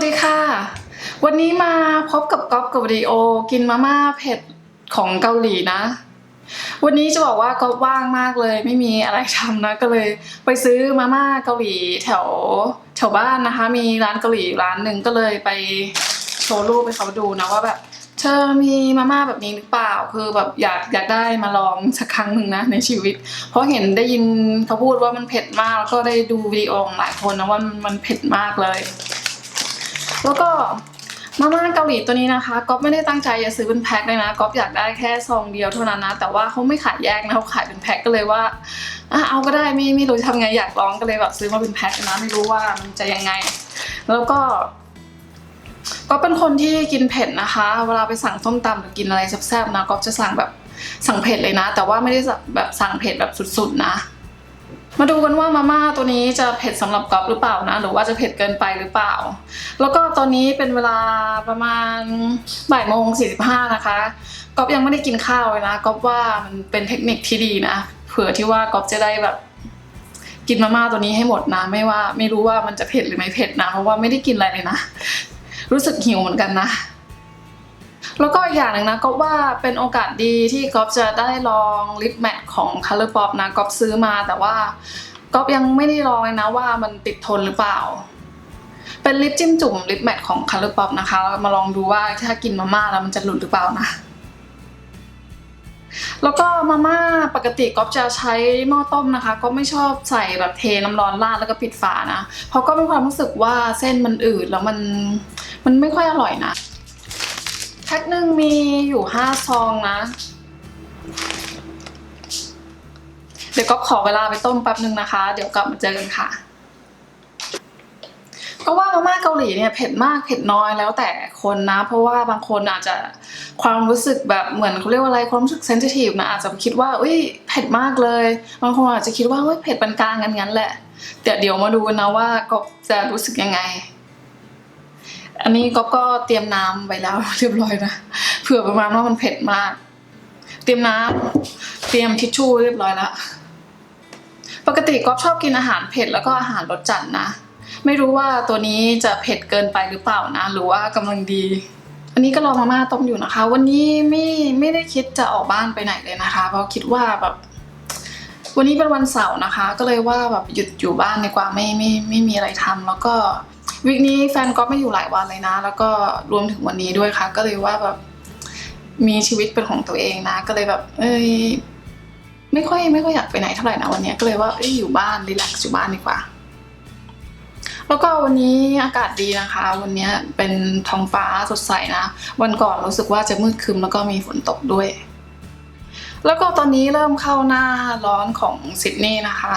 วัสดีค่ะ วันนี้มาพบกับก๊อฟกับวิดีโอกินมาม่าเผ็ดของเกาหลีนะ วันนี้จะบอกว่าก๊อฟว่างมากเลย ไม่มีอะไรทำนะก็เลย ไปซื้อมาม่าเกาหลีแถวแถวบ้านนะคะ มีร้านเกาหลีร้านหนึ่งก็เลยไปโชว์รูปให้เขาดูนะว่าแบบ เธอมีมาม่าแบบนี้หรือเปล่า คือแบบอยากอยากได้มาลองสักครั้งหนึ่งนะในชีวิต เพราะเห็นได้ยินเขาพูดว่ามันเผ็ดมากแล้วก็ได้ดูวิดีโอของหลายคนนะว่ามันเผ็ดมากเลย แล้วก็มาม่าเกาหลีตัวนี้นะคะก๊อฟไม่ได้ตั้งใจจะซื้อเป็นแพ็คเลยนะก๊อฟอยากได้แค่ซองเดียวเท่านั้นนะ แต่ว่าเขาไม่ขายแยกนะเขาขายเป็นแพ็คก็เลยว่าอะเอาก็ได้ไม่ไม่รู้จะทำไงอยากลองก็เลยแบบซื้อมาเป็นแพ็คนะไม่รู้ว่ามันจะยังไง แล้วก็ ก็เป็นคนที่กินเผ็ดนะคะ เวลาไปสั่งส้มตำหรือกินอะไรแซ่บๆนะก็จะสั่งแบบสั่งเผ็ดเลยนะ แต่ว่าไม่ได้แบบสั่งเผ็ดแบบสุดๆนะ มาดูกันว่ามาม่าตัวนี้จะเผ็ดสำหรับก๊อฟหรือเปล่านะ หรือว่าจะเผ็ดเกินไปหรือเปล่า แล้วก็ตอนนี้เป็นเวลาประมาณบ่ายโมงสี่สิบห้านะคะก๊อฟยังไม่ได้กินข้าวเลยนะก๊อฟว่ามันเป็นเทคนิคที่ดีนะ เผื่อที่ว่าก๊อฟจะได้แบบกินมาม่าตัวนี้ให้หมดนะไม่ว่าไม่รู้ว่ามันจะเผ็ดหรือไม่เผ็ดนะ เพราะว่าไม่ได้กินอะไรเลยนะ รู้สึกหิวเหมือนกันนะ แล้วก็อีกอย่างหนึ่งนะก็ว่าเป็นโอกาสดีที่ก๊อฟจะได้ลองลิปแมทของ Color Pop นะก๊อฟซื้อมาแต่ว่าก๊อฟยังไม่ได้ลองเลยนะว่ามันติดทนหรือเปล่า เป็นลิปจิ้มจุ่มลิปแมทของ Color Pop นะคะมาลองดูว่าถ้ากินมาม่าแล้วมันจะหลุดหรือเปล่านะแล้วก็มาม่าปกติก๊อฟจะใช้หม้อต้มนะคะ ก็ไม่ชอบใส่แบบเทน้ำร้อนราดแล้วก็ปิดฝานะ เพราะก็มีความรู้สึกว่าเส้นมันอืดแล้วมันมันไม่ค่อยอร่อยนะ พ็คหนึ่งมีอยู่ห้าซองนะ เดี๋ยวก็ขอเวลาไปต้มแป๊บหนึ่งนะคะ เดี๋ยวกลับมาเจอกันค่ะ ก็ว่ามาม่าเกาหลีเนี่ยเผ็ดมากเผ็ดน้อยแล้วแต่คนนะ เพราะว่าบางคนอาจจะความรู้สึกแบบเหมือนเขาเรียกว่าอะไรความรู้สึกเซนซิทีฟนะอาจจะคิดว่าเอ้ยเผ็ดมากเลย บางคนอาจจะคิดว่าเฮ้ยเผ็ดปานกลางกันงั้นแหละเดี๋ยวเดี๋ยวมาดูนะว่าก็จะรู้สึกยังไง อันนี้ก๊อฟก็เตรียมน้ำไว้แล้วเรียบร้อยนะเผื่อประมาณว่ามันเผ็ดมาก เตรียมน้ำเตรียมทิชชู่เรียบร้อยแล้วปกติก๊อฟชอบกินอาหารเผ็ดแล้วก็อาหารรสจัดนะ ไม่รู้ว่าตัวนี้จะเผ็ดเกินไปหรือเปล่านะหรือว่ากำลังดี อันนี้ก็รอมาม่าต้มอยู่นะคะ วันนี้ไม่ไม่ได้คิดจะออกบ้านไปไหนเลยนะคะ เพราะคิดว่าแบบวันนี้เป็นวันเสาร์นะคะ ก็เลยว่าแบบหยุดอยู่บ้านดีกว่าไม่ไม่ไม่มีอะไรทำแล้วก็ วิกนี้แฟนก็ไม่อยู่หลายวันเลยนะ แล้วก็รวมถึงวันนี้ด้วยค่ะ ก็เลยว่าแบบมีชีวิตเป็นของตัวเองนะ ก็เลยแบบ เอ้ยไม่ค่อยไม่ค่อยอยากไปไหนเท่าไหร่นะวันนี้ก็เลยว่าเอ้ยอยู่บ้านรีแลกซ์อยู่บ้านดีกว่า แล้วก็วันนี้อากาศดีนะคะ วันนี้เป็นท้องฟ้าสดใสนะ วันก่อนรู้สึกว่าจะมืดครึมแล้วก็มีฝนตกด้วย แล้วก็ตอนนี้เริ่มเข้าหน้าร้อนของซิดนีย์นะคะ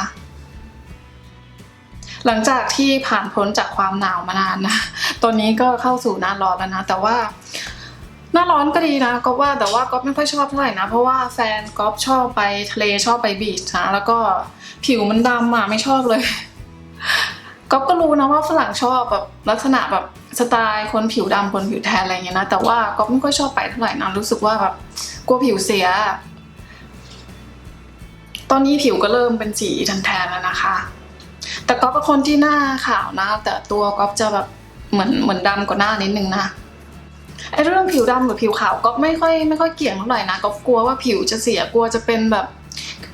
หลังจากที่ผ่านพ้นจากความหนาวมานานนะ ตอนนี้ก็เข้าสู่หน้าร้อนแล้วนะ แต่ว่าหน้าร้อนก็ดีนะก็ว่าแต่ว่าก๊อฟไม่ค่อยชอบเท่าไหร่นะ เพราะว่าแฟนก๊อฟชอบไปทะเลชอบไปบีชนะแล้วก็ผิวมันดำอะไม่ชอบเลยก๊อฟก็รู้นะว่าฝรั่งชอบแบบลักษณะแบบสไตล์คนผิวดำคนผิวแทนอะไรเงี้ยนะแต่ว่าก๊อฟไม่ค่อยชอบไปเท่าไหร่นะรู้สึกว่าแบบกลัวผิวเสีย ตอนนี้ผิวก็เริ่มเป็นสีแทนๆแล้วนะคะ แต่ก๊อฟเป็นคนที่หน้าขาวนะ แต่ตัวก๊อฟจะแบบเหมือนเหมือนดำกว่าหน้านิดนึงนะไอเรื่องผิวดำหรือผิวขาวก๊อฟไม่ค่อยไม่ค่อยเกี่ยงเท่าไหร่นะก๊อฟกลัวว่าผิวจะเสียกลัวจะเป็นแบบ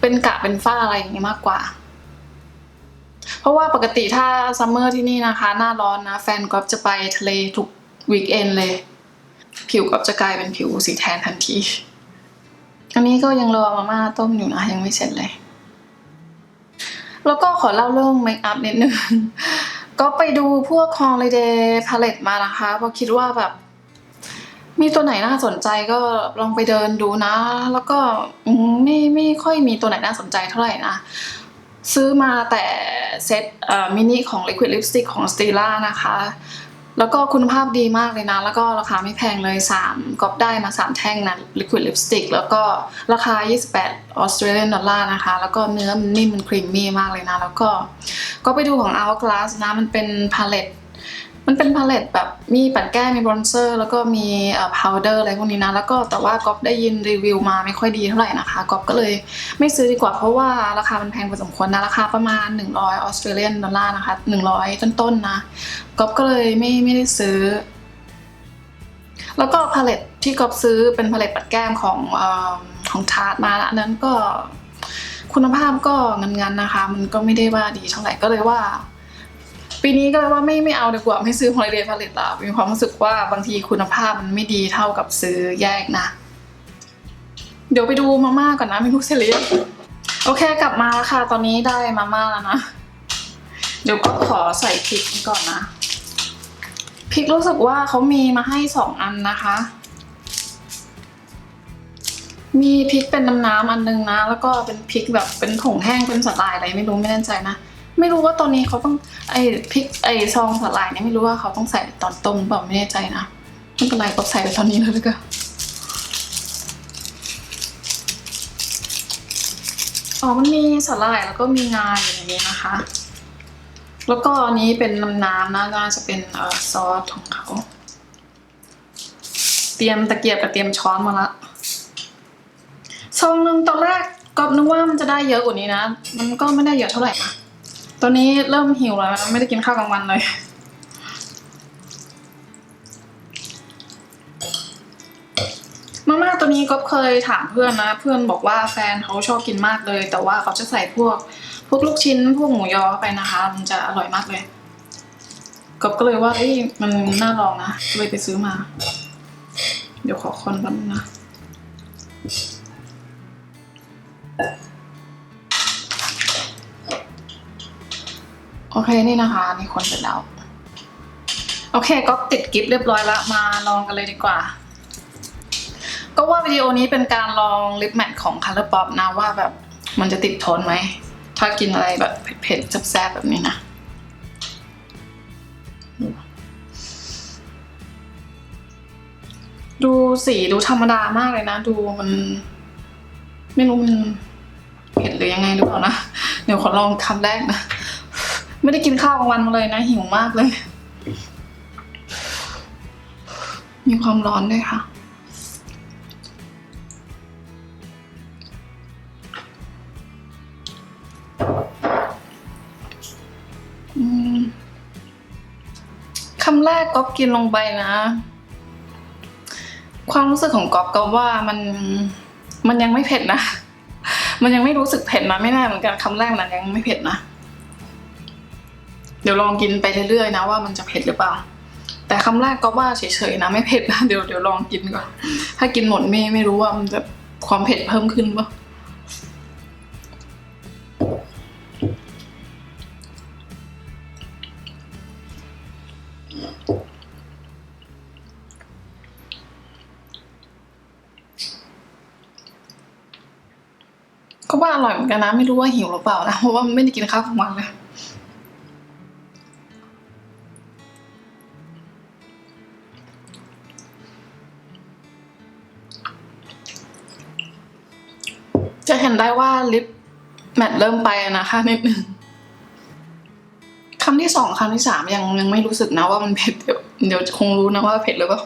เป็นกะเป็นฝ้าอะไรอย่างงี้มากกว่า เพราะว่าปกติถ้าซัมเมอร์ที่นี่นะคะ หน้าร้อนนะ แฟนก๊อฟจะไปทะเลทุกวีคเอนเลย ผิวก๊อฟจะกลายเป็นผิวสีแทนทันที อันนี้ก็ยังรอมาม่าต้มอยู่นะยังไม่เสร็จเลย แล้วก็ขอเล่าเรื่องเมคอัพนิดนึง ก็ไปดูพวก Holiday Palette มานะคะเพราะคิดว่าแบบ มีตัวไหนน่าสนใจก็ลองไปเดินดูนะ แล้วก็ไม่ไม่ค่อยมีตัวไหนน่าสนใจเท่าไหร่นะ ซื้อมาแต่เซตเอ่อมินิของ Liquid Lipstick ของ Stila นะคะ แล้วก็คุณภาพดีมากเลยนะ แล้วก็ราคาไม่แพงเลย 3ก๊อปได้มา 3 แท่งนะ Liquid Lipstick แล้วก็ราคา 28ออสเตรเลียนดอลลาร์นะคะ แล้วก็เนื้อมันนิ่มมันครีมมี่มากเลยนะ แล้วก็ก็ไปดูของ Hourglass นะ มันเป็นพาเลต มันเป็นพาเลตแบบมีปัดแก้มมีบรอนเซอร์ แล้วก็มีเอ่อพาวเดอร์อะไรพวกนี้นะ แล้วก็แต่ว่าก๊อฟได้ยินรีวิวมาไม่ค่อยดีเท่าไหร่นะคะก๊อฟก็เลยไม่ซื้อดีกว่าเพราะว่าราคามันแพงพอสมควรนะ ราคาประมาณ 100ออสเตรเลียนดอลลาร์นะคะ100 ต้นๆนะก๊อฟก็เลยไม่ไม่ได้ซื้อ แล้วก็พาเลตที่ก๊อฟซื้อเป็นพาเลตปัดแก้มของเออของทาร์ตมาละนนั้นก็คุณภาพก็งันๆนะคะ มันก็ไม่ได้ว่าดีเท่าไหร่ก็เลยว่า ปีนี้ก็เลยว่าไม่ไม่เอาดีกว่าไม่ซื้อ holiday palette ละมีความรู้สึกว่าบางทีคุณภาพมันไม่ดีเท่ากับซื้อแยกนะ เดี๋ยวไปดูมาม่าก่อนนะม่รู้เสร็จหรือยังโอเคกลับมาแล้วค่ะ ตอนนี้ได้มาม่าแล้วนะ เดี๋ยวก็ขอใส่พริกก่อนนะพริกรู้สึกว่าเขามีมาให้สองอันนะคะ มีพริกเป็นน้ำน้ำอันนึงนะ แล้วก็เป็นพริกแบบเป็นผงแห้งเป็นสไตล์อะไรไม่รู้ไม่แน่ใจนะ ไม่รู้ว่าตอนนี้เขาต้องไอ้พริกไอ้ซองสลายเนี่ยไม่รู้ว่าเขาต้องใส่ตอนต้มหรือเปล่าไม่แน่ใจนะไม่เป็นไรก็ใส่ไปตอนนี้เลยดีกว่าอ๋อมันมีสลายแล้วก็มีงาอยู่ในนี้นะคะ แล้วก็อันนี้เป็นน้ำน้ำนะน่าจะเป็นเอ่อซอสของเขา เตรียมตะเกียบกับเตรียมช้อนมาละซองหนึ่งตอนแรกก็นึกว่ามันจะได้เยอะกว่านี้นะ มันก็ไม่ได้เยอะเท่าไหร่นะ ตอนนี้เริ่มหิวแล้ว ไม่ได้กินข้าวกลางวันเลย มาม่าตัวนี้ก็เคยถามเพื่อนนะ เพื่อนบอกว่าแฟนเขาชอบกินมากเลย แต่ว่าเขาจะใส่พวก พวกลูกชิ้น พวกหมูยอเข้าไปนะคะ มันจะอร่อยมากเลยกบก็เลยว่าเอ้ยมันน่าลองนะเลยไปซื้อมา เดี๋ยวขอคนแป๊บนึงนะ เคนี่นะคะนี่คนเสร็จแล้ว โอเคก็ติดกิฟต์เรียบร้อยแล้วมาลองกันเลยดีกว่า ก็ว่าวิดีโอนี้เป็นการลองลิปแมทของ Colourpop นะว่าแบบมันจะติดทนไหม ถ้ากินอะไรแบบเผ็ดๆแซ่บๆแบบนี้นะดูสีดูธรรมดามากเลยนะ ดูมัน ไม่รู้มันเผ็ดหรือยังไงหรือเปล่านะ เดี๋ยวขอลองคำแรกนะ ไม่ได้กินข้าวกลางวันมาเลยนะหิวมากเลย มีความร้อนด้วยค่ะ คำแรกก๊อฟกินลงไปนะ ความรู้สึกของก๊อฟก็ว่ามันมันยังไม่เผ็ดนะ มันยังไม่รู้สึกเผ็ดนะไม่แน่เหมือนกันคำแรกมันยังไม่เผ็ดนะ ดี๋ยวลองกินไปเรื่อยๆนะว่ามันจะเผ็ดหรือเปล่า แต่คำแรกก็ว่าเฉยๆนะไม่เผ็ดนะเดี๋ยวเดี๋ยวลองกินก่อน ถ้ากินหมดไม่ไม่รู้ว่ามันจะความเผ็ดเพิ่มขึ้นปะก็ว่าอร่อยเหมือนกันนะ ไม่รู้ว่าหิวหรือเปล่านะ เพราะว่าไม่ได้กินข้าวกลางวันเลย ลิปแมทเริ่มไปนะคะนิดนึงคำที่สองคำที่สามยังยังไม่รู้สึกนะว่ามันเผ็ดเดี๋ยวเดี๋ยวคงรู้นะว่าเผ็ดหรือเปล่า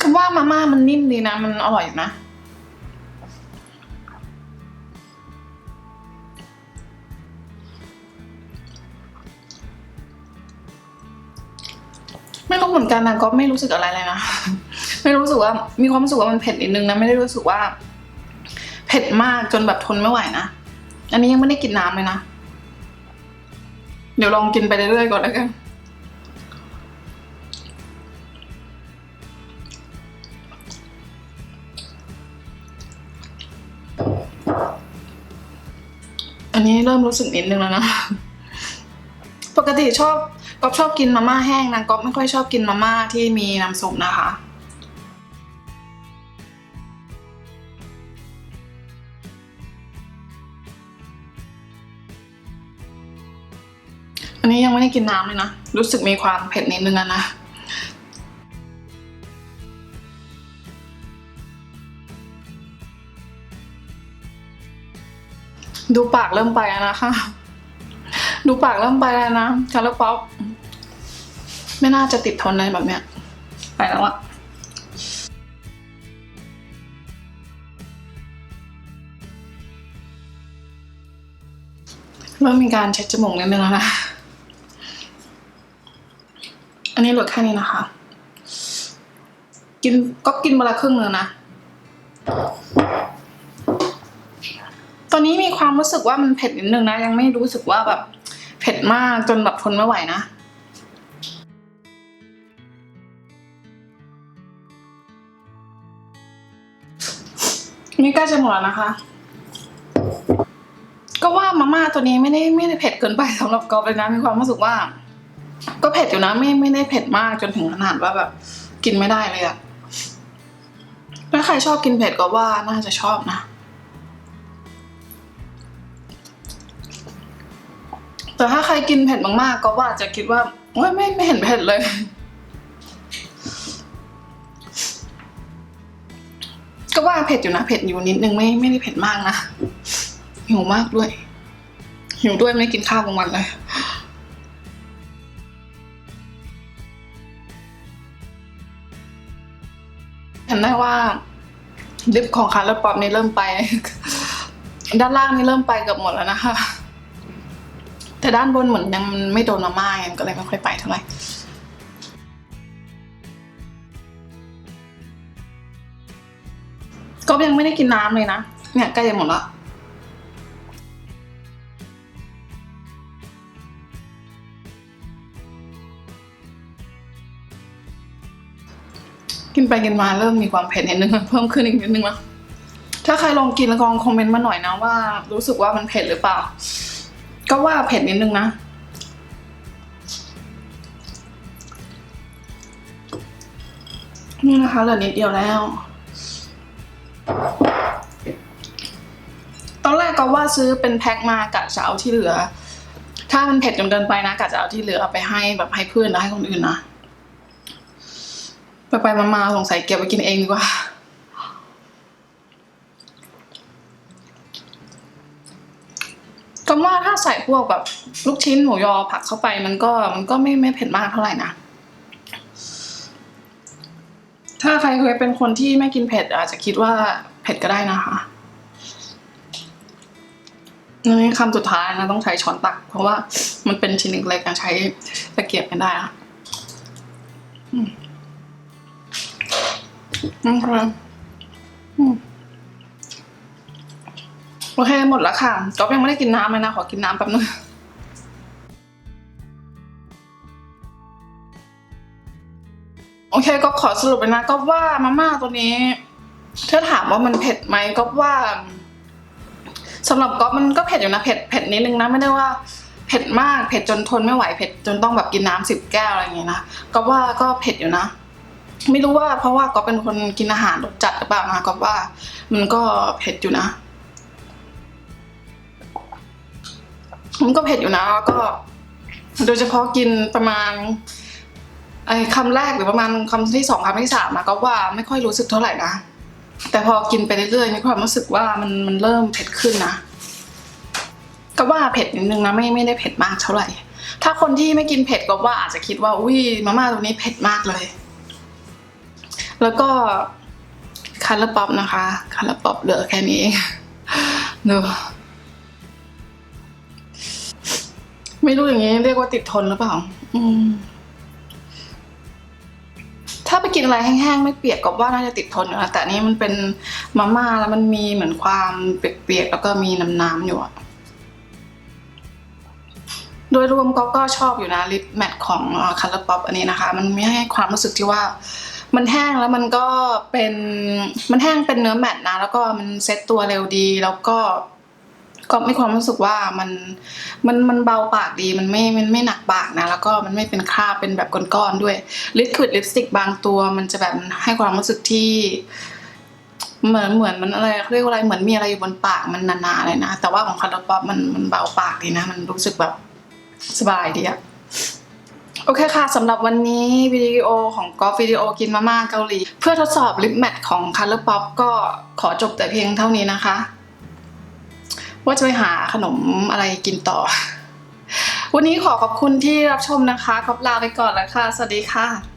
คำว่ามาม่ามันนิ่มดีนะ มันอร่อยนะ ไม่รู้เหมือนกันนะก็ไม่รู้สึกอะไรเลยนะ ไม่รู้สึกว่ามีความรู้สึกว่ามันเผ็ดนิดนึงนะไม่ได้รู้สึกว่า เผ็ดมากจนแบบทนไม่ไหวนะอันนี้ยังไม่ได้กินน้ำเลยนะ เดี๋ยวลองกินไปเรื่อยๆก่อนแล้วกันอันนี้เริ่มรู้สึกนิดนึงแล้วนะ ปกติชอบ ก๊อฟชอบกินมาม่าแห้งนะก๊อฟไม่ค่อยชอบกินมาม่าที่มีน้ำซุปนะคะอันนี้ยังไม่ได้กินน้ำเลยนะ รู้สึกมีความเผ็ดนิดนึงนะ ดูปากเริ่มไปแล้วนะคะ ดูปากเริ่มไปแล้วนะคาร์ลป๊อปไม่น่าจะติดทนอะไรแบบเนี้ย ไปแล้วอะเริ่มมีการเช็ดจมูกนิดนึงแล้วนะ อันนี้หลือแค่นี้นะคะ กินก็กินมาละครึ่งเลยนะ ตอนนี้มีความรู้สึกว่ามันเผ็ดนิดนึงนะ ยังไม่รู้สึกว่าแบบ ผ็ดมากจนแบบทนไม่ไหวนะนี่ใกล้จะหมดแล้วนะคะ ก็ว่ามาม่าตัวนี้ไม่ได้ไม่ได้เผ็ดเกินไปสำหรับกอฟเลยนะมีความรู้สึกว่า ก็เผ็ดอยู่นะไม่ไม่ได้เผ็ดมากจนถึงขนาดว่าแบบ กินไม่ได้เลยอะถ้าใครชอบกินเผ็ดก็ว่าน่าจะชอบนะ แต่ถ้าใครกินเผ็ดมากๆก็ว่าจะคิดว่าโอ๊ยไม่ไม่เห็นเผ็ดเลย ก็ว่าเผ็ดอยู่นะเผ็ดอยู่นิดนึงไม่ไม่ได้เผ็ดมากนะหิวมากด้วย หิวด้วยไม่กินข้าวกลางวันเลยเห็นได้ว่าลิปของคาร์ลป๊อปนี่เริ่มไป ด้านล่างนี่เริ่มไปเกือบหมดแล้วนะคะ แต่ด้านบนเหมือนยังไม่โดนมาม่าไงก็เลยไม่ค่อยไปเท่าไหร่ก็ยังไม่ได้กินน้ำเลยนะ เนี่ยใกล้จะหมดละกินไปกินมาเริ่มมีความเผ็ดนิดนึงเพิ่มขึ้นอีกนิดนึงแล้วถ้าใครลองกินแล้วลองคอมเมนต์มาหน่อยนะว่า รู้สึกว่ามันเผ็ดหรือเปล่า ก็ว่าเผ็ดนิดนึงนะ นี่นะคะเหลือนิดเดียวแล้ว ตอนแรกก็ว่าซื้อเป็นแพ็คมากะจะเอาที่เหลือ ถ้ามันเผ็ดจนเกินไปนะกะจะเอาที่เหลือเอาไปให้แบบให้เพื่อนแล้วให้คนอื่นนะ ไปไปๆมาๆสงสัยเก็บไว้กินเองดีกว่า ใส่พวกแบบลูกชิ้นหมูยอผักเข้าไปมันก็มันก็ไม่ไม่เผ็ดมากเท่าไหร่นะ ถ้าใครเคยเป็นคนที่ไม่กินเผ็ด อาจจะคิดว่าเผ็ดก็ได้นะคะนี่คำสุดท้ายนะต้องใช้ช้อนตัก เพราะว่ามันเป็นชิ้นเล็กๆนะใช้ตะเกียบไม่ได้อะอืมอืม โอเคหมดแล้วค่ะก๊อฟยังไม่ได้กินน้ำเลยนะ ขอกินน้ำแป๊บนึงโอเคก็ขอสรุปเลยนะ ก็ว่ามาม่าตัวนี้ถ้าถามว่ามันเผ็ดไหมก็ว่าสำหรับก๊อฟมันก็เผ็ดอยู่นะเผ็ดเผ็ดนิดนึงนะไม่ได้ว่าเผ็ดมากเผ็ดจนทนไม่ไหวเผ็ดจนต้องแบบกินน้ำสิบแก้วอะไรอย่างเงี้ยนะก็ว่าก็เผ็ดอยู่นะ ไม่รู้ว่าเพราะว่าก็เป็นคนกินอาหารรสจัดหรือเปล่านะก็ว่า มันก็เผ็ดอยู่นะ มันก็เผ็ดอยู่นะแล้วก็ โดยเฉพาะกินประมาณไอ้คำแรกหรือประมาณคำที่สองคำที่สามนะก็ว่าไม่ค่อยรู้สึกเท่าไหร่นะแต่พอกินไปเรื่อยๆมีความรู้สึกว่ามันมันเริ่มเผ็ดขึ้นนะก็ว่าเผ็ดนิดนึงนะไม่ไม่ได้เผ็ดมากเท่าไหร่ ถ้าคนที่ไม่กินเผ็ดก็ว่าอาจจะคิดว่าอุ้ยมาม่าตัวนี้เผ็ดมากเลย แล้วก็คาราป๊อปนะคะคาราป๊อปเหลือแค่นี้เองเนอะ ไม่รู้อย่างนี้เรียกว่าติดทนหรือเปล่า อืม ถ้าไปกินอะไรแห้งๆไม่เปียกก็ว่าน่าจะติดทนอยู่นะแต่อันนี้มันเป็นมาม่าแล้วมันมีเหมือนความเปียกๆแล้วก็มีน้ำๆอยู่อะโดยรวมก็ก็ชอบอยู่นะลิปแมทของคัลเลอร์ป๊อปอันนี้นะคะ มันไม่ให้ความรู้สึกที่ว่า มันแห้งแล้วมันก็เป็นมันแห้งเป็นเนื้อแมทนะ แล้วก็มันเซ็ตตัวเร็วดีแล้วก็ ก็มีความรู้สึกว่ามันมันมันเบาปากดีมันไม่มันไม่หนักปากนะ แล้วก็มันไม่เป็นคราบเป็นแบบก้อนๆด้วยลิควิดลิปสติกบางตัว มันจะแบบให้ความรู้สึกที่เหมือนเหมือนมันอะไรเขาเรียกว่าอะไรเหมือนมีอะไรอยู่บนปากมันนานๆเลยนะ แต่ว่าของคาร์ลป๊อปมันมันเบาปากดีนะ มันรู้สึกแบบสบายดีอะโอเคค่ะ สำหรับวันนี้วิดีโอของกอล์ฟวิดีโอกินมาม่าเกาหลี เพื่อทดสอบลิปแมทของ Color Pop ก็ขอจบแต่เพียงเท่านี้นะคะ ว่าจะไปหาขนมอะไรกินต่อ วันนี้ขอขอบคุณที่รับชมนะคะขอบลาไปก่อนแล้วค่ะ สวัสดีค่ะ